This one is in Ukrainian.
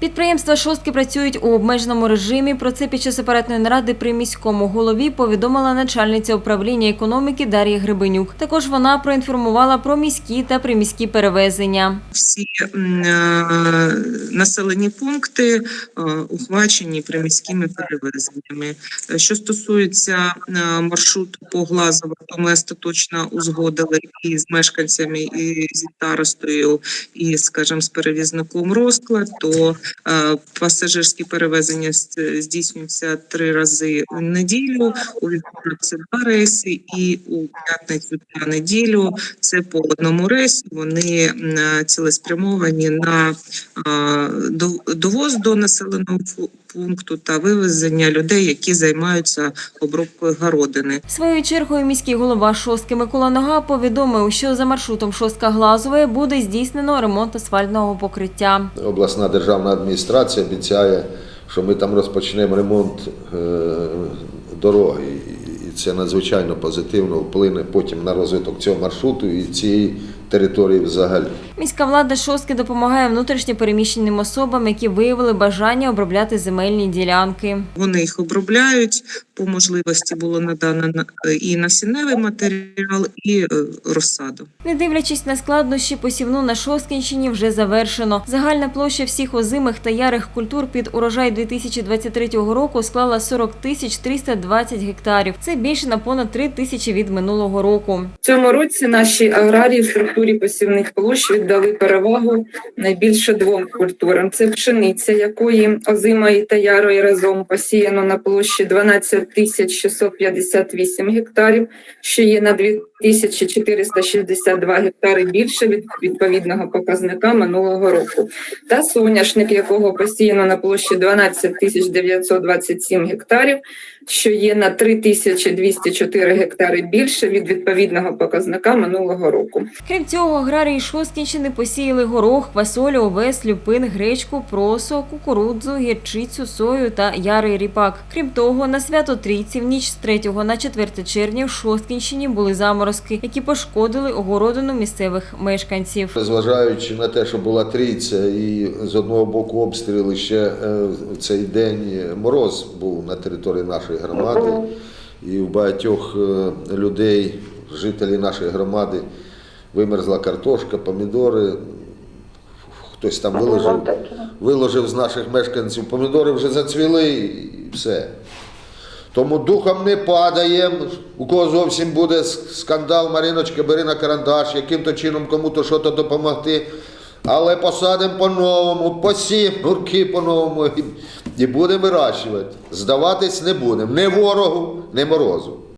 Підприємства шостки працюють у обмеженому режимі. Про це під час сепаратної наради при міському голові повідомила начальниця управління економіки Дар'я Гребенюк. Також вона проінформувала про міські та приміські перевезення. всі е, населені пункти е, охвачені приміськими перевезеннями. Е, Що стосується е, маршруту по Глазово, то ми остаточно узгодили і з мешканцями, і зі старостою, і, скажімо, з перевізником розклад, то е, пасажирські перевезення з- здійснюються три рази у неділю, у вівторок це два рейси, і у п'ятницю та неділю це по одному рейсу. Вони е, цілеспрямовані на е, довоз до населеного фу- пункту та вивезення людей, які займаються обробкою городини. Своєю чергою міський голова шостки Микола Нога повідомив, що за маршрутом шостка Глазове буде здійснено ремонт асфальтного покриття. обласна державна адміністрація обіцяє, що ми там розпочнемо ремонт е, дороги. І це надзвичайно позитивно вплине потім на розвиток цього маршруту і цієї території взагалі. Міська влада шостки допомагає внутрішньо переміщеним особам, які виявили бажання обробляти земельні ділянки. Вони їх обробляють. По можливості було надано на- е, і насінневий матеріал, і е, розсаду. Не дивлячись на складнощі, посівну на Шосткінщині вже завершено. Загальна площа всіх озимих та ярих культур під урожай 2023 року склала 40 тисяч 320 гектарів. Це більше на понад 3 тисячі від минулого року. В цьому році наші аграрії структурі посівних площ віддали перевагу найбільше двом культурам: це пшениця, якої озимої та ярої разом посіяно на площі 12 тисяч 658 гектарів, що є на 2462 гектари більше від відповідного показника минулого року, та соняшник, якого посіяно на площі 12 тисяч 927 гектарів, що є на 3204 гектари більше від відповідного показника минулого року. Крім цього, аграрії Шосткінщини посіяли горох, квасолю, овес, люпин, гречку, просо, кукурудзу, гірчицю, сою та ярий ріпак. Крім того, на свято Трійці в ніч з 3 на 4 червня в Шосткінщині були заморозки, які пошкодили огородину місцевих мешканців. Зважаючи на те, що була трійця, і з одного боку обстріли ще е, в цей день мороз був на території нашої громади, і у багатьох е, людей, жителів нашої громади, вимерзла картошка, помідори. Хтось там виложив, виложив з наших мешканців, помідори вже зацвіли і все. Тому духом не падаємо. У кого зовсім буде скандал, Мариночка, бери на карандаш, яким-то чином кому-то щось допомогти. Але посадимо по-новому, посіємо гурки по-новому і, і будемо вирощувати. Здаватись не будемо. Ні ворогу, ні морозу.